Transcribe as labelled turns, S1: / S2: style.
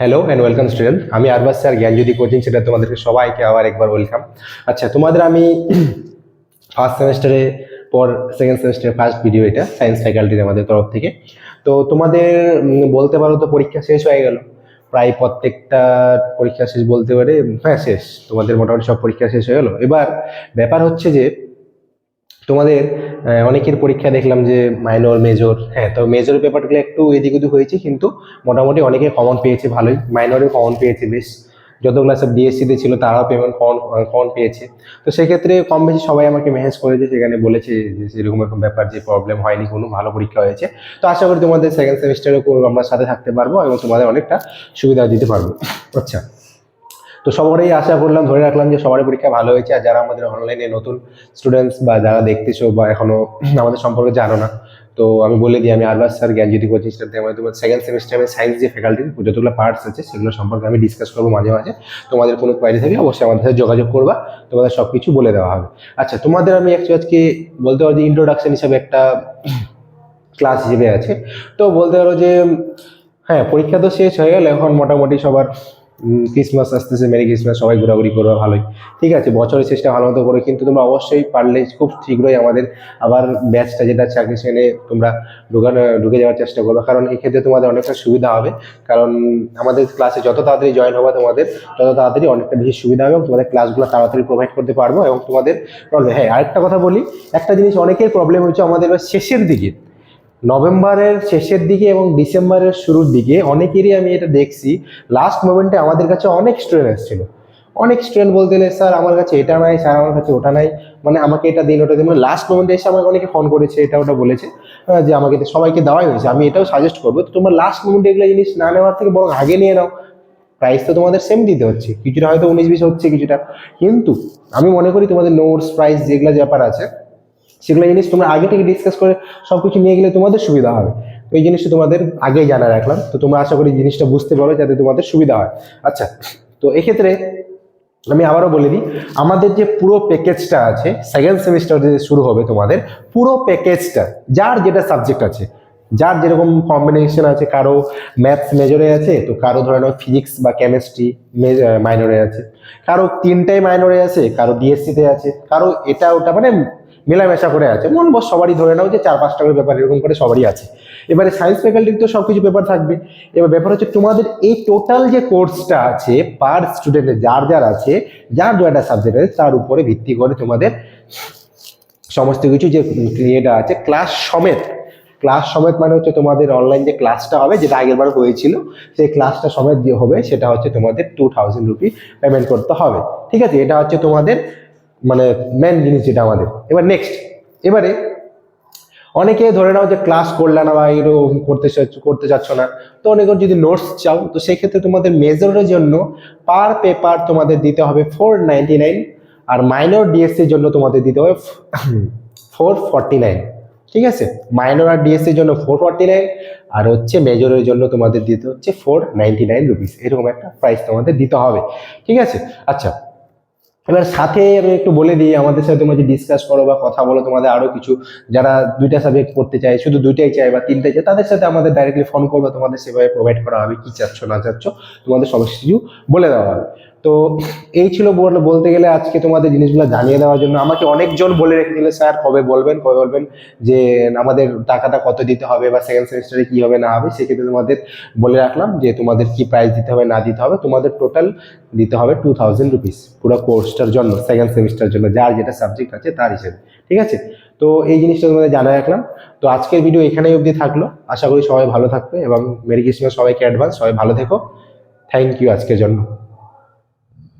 S1: Hello and welcome student আমি আরবাস sir, Gyanjyoti coaching সেটা তোমাদেরকে সবাইকে আবার একবার ওয়েলকাম আচ্ছা তোমাদের আমি ফার্স্ট সেমিস্টারে পর সেকেন্ড সেমিস্টারের ফার্স্ট ভিডিও এটা সায়েন্স ফ্যাকাল্টির আমাদের তরফ থেকে। তো তোমাদের বলতে পারো তো পরীক্ষা শেষ হয়ে গেল। প্রায় প্রত্যেকটা পরীক্ষা শেষ বলতে পারে হ্যাঁ শেষ। তোমাদের মোটামুটি সব পরীক্ষা শেষ হয়ে গেলো। এবার ব্যাপার হচ্ছে যে তোমাদের অনেকের পরীক্ষা দেখলাম যে মাইনর মেজর হ্যাঁ তো মেজর পেপারগুলো একটু এদিক ওদিক হয়েছে, কিন্তু মোটামুটি অনেকে কমন পেয়েছে, ভালোই। মাইনরেও কমন পেয়েছে বেশ। যত ক্লাসে ডিএসসিতে ছিল, তারাও পেমেন্ট কমন কমন পেয়েছে। তো সেক্ষেত্রে কম বেশি সবাই আমাকে মেসেজ করেছে, সেখানে বলেছে যে সেরকম এরকম ব্যাপার যে প্রবলেম হয়নি, কোনো ভালো পরীক্ষা হয়েছে। তো আশা করি তোমাদের সেকেন্ড সেমিস্টারেও আমরা সাথে থাকতে পারব এবং তোমাদের অনেকটা সুবিধা দিতে পারব। আচ্ছা। তো সবারই আশা করলাম, ধরে রাখলাম যে সবারই পরীক্ষা ভালো হয়েছে। আর যারা আমাদের অনলাইনে নতুন স্টুডেন্টস বা যারা দেখতেছো বা এখনও আমাদের সম্পর্কে জানো না, তো আমি বলে দিই, আমি Arbaz sir Gyanjyoti coaching centre থেকে তোমার সেকেন্ড সেমিস্টারে সায়েন্স যে ফ্যাকাল্টি যতগুলো পার্টস আছে, সেগুলো সম্পর্কে আমি ডিসকাস করব মাঝে মাঝে। তোমাদের কোনো কোয়ারি থাকলে অবশ্যই আমাদের সাথে যোগাযোগ করবা, তোমাদের সব কিছু বলে দেওয়া হবে। আচ্ছা তোমাদের আমি একটু আজকে বলতে পারো যে ইন্ট্রোডাকশন হিসাবে একটা ক্লাস হিসেবে আছে। তো বলতে পারো যে হ্যাঁ পরীক্ষা তো শেষ হয়ে গেল, এখন মোটামুটি সবার ক্রিসমাস আসতেছে মেরি ক্রিসমাস সবাই ঘোরাঘুরি করবে, ভালোই। ঠিক আছে, বছরের চেষ্টা ভালো মতো করো, কিন্তু তোমরা অবশ্যই পারলে খুব শীঘ্রই আমাদের আবার ব্যাচটা যেটা চাকরি সেখানে তোমরা ঢুকানো, ঢুকে যাওয়ার চেষ্টা করবে। কারণ এক্ষেত্রে তোমাদের অনেকটা সুবিধা হবে, কারণ আমাদের ক্লাসে যত তাড়াতাড়ি জয়েন হবে তোমাদের, তত তাড়াতাড়ি অনেকটা বেশি সুবিধা হবে এবং তোমাদের ক্লাসগুলো তাড়াতাড়ি প্রোভাইড করতে পারব এবং তোমাদের প্রবলেম হ্যাঁ আরেকটা কথা বলি, একটা জিনিস অনেকের প্রবলেম হচ্ছে আমাদের শেষের দিকে। নভেম্বরের শেষের দিকে এবং ডিসেম্বরের শুরুর দিকে অনেকেরই আমি এটা দেখছি লাস্ট মোমেন্টে আমাদের কাছে অনেক স্টুডেন্ট এসেছিল। অনেক স্টুডেন্ট বলতে গেলে, স্যার, আমার কাছে এটা নাই, স্যার, আমার কাছে ওটা নাই। মানে আমাকে এটা দিন, ওটা দিন। মানে লাস্ট মোমেন্টে এসে আমাকে অনেকে ফোন করেছে, এটা ওটা বলেছে যে আমাকে সবাইকে দেওয়াই হয়েছে। আমি এটাও সাজেস্ট করব, তো তোমার লাস্ট মোমেন্টে এগুলো জিনিস না নেওয়ার থেকে বরং আগে নিয়ে নাও। প্রাইস তো তোমাদের সেম দিতে হচ্ছে, কিছুটা হয়তো উনিশ বিশ হচ্ছে কিছুটা। কিন্তু আমি মনে করি তোমাদের নোটস প্রাইস যেগুলো ব্যাপার আছে সেগুলো জিনিস তোমরা আগে থেকে ডিসকাস করে সব কিছু নিয়ে গেলে তোমাদের সুবিধা হবে। তো এই জিনিসটা তোমাদের আগেই জানা রাখলাম। তো তোমরা আশা করি জিনিসটা বুঝতে পারো যাতে তোমাদের সুবিধা হয়। আচ্ছা তো এক্ষেত্রে আমি আবারও বলে দিই, আমাদের যে পুরো প্যাকেজটা আছে সেকেন্ড সেমিস্টার যে শুরু হবে তোমাদের, পুরো প্যাকেজটা যার যেটা সাবজেক্ট আছে, যার যেরকম কম্বিনেশন আছে, কারও ম্যাথস মেজরে আছে, তো কারও ধরে নাও ফিজিক্স বা কেমিস্ট্রি মাইনরে আছে। কারও তিনটাই মাইনরে আছে, কারও ডিএসসিতে আছে, কারও এটা ওটা মানে মেলামেশা করে আছে। মন বস, সবারই ধরে নাও যে চার পাঁচটা করে পেপার এরকম করে সবারই আছে। এবারে সায়েন্স ফ্যাকাল্টির তো সব কিছু পেপার থাকবে। এবার ব্যাপার হচ্ছে তোমাদের এই টোটাল যে কোর্সটা আছে পার স্টুডেন্টের যার যার আছে, যার একটা সাবজেক্ট আছে, তার উপরে ভিত্তি করে তোমাদের সমস্ত কিছু যে ইয়েটা আছে ক্লাস সমেত। ক্লাস সমেত মানে হচ্ছে তোমাদের অনলাইন যে ক্লাসটা হবে, যেটা আগের বার হয়েছিল, সেই ক্লাসটা সমেত যে হবে, সেটা হচ্ছে তোমাদের টু থাউজেন্ড রুপি পেমেন্ট করতে হবে। ঠিক আছে? এটা হচ্ছে তোমাদের মানে মেন জিনিস যেটা আমাদের। এবার নেক্সট এবারে অনেকে ধরে নাও যে ক্লাস করলে না বা এরকম করতে করতে চাচ্ছ না। তো অনেকে যদি নোটস চাও, তো সেক্ষেত্রে তোমাদের মেজরের জন্য পার পেপার তোমাদের দিতে হবে ফোর নাইন আর মাইনর ডিএসসির জন্য তোমাদের দিতে হবে ফোর নাইন ঠিক আছে? মাইনর আর ডিএসসির জন্য ফোর ফর্টি নাইন আর হচ্ছে মেজরের জন্য তোমাদের দিতে হচ্ছে ফোর নাইনটি নাইন রুপিস এরকম একটা প্রাইস তোমাদের দিতে হবে। ঠিক আছে? আচ্ছা এবার সাথে আমি একটু বলে দিই, আমাদের সাথে তোমরা যে ডিসকাস করো বা কথা বলো, তোমাদের আরও কিছু, যারা দুইটা সাবজেক্ট পড়তে চায়, শুধু দুইটাই চায় বা তিনটাই চাই তাদের সাথে আমাদের ডাইরেক্টলি ফোন করবে তোমাদের সেভাবে প্রোভাইড করা হবে, কি চাচ্ছ, না চাচ্ছ, তোমাদের সমস্ত কিছু বলে দেওয়া হবে। তো এই ছিল বল- বলতে গেলে আজকে তোমাদের জিনিসগুলো জানিয়ে দেওয়ার জন্য। আমাকে অনেকজন বলে রেখেছিল, স্যার, কবে বলবেন কবে বলবেন যে আমাদের টাকাটা কত দিতে হবে বা সেকেন্ড সেমিস্টারে কি হবে, না হবে? সেক্ষেত্রে তোমাদের বলে রাখলাম যে তোমাদের কি প্রাইস দিতে হবে, না দিতে হবে। তোমাদের টোটাল দিতে হবে টু থাউজেন্ড রুপিস পুরো কোর্সটার জন্য সেকেন্ড সেমিস্টার জন্য, যার যেটা সাবজেক্ট আছে তার হিসেবে। ঠিক আছে? তো এই জিনিসটা তোমাদের জানা রাখলাম। তো আজকের ভিডিও এখানেই অবধি থাকল। আশা করি সবাই ভালো থাকবে এবং মেরি ক্রিসমাস সবাইকে অ্যাডভান্স সবাই ভালো থেকো। থ্যাংক ইউ আজকের জন্য।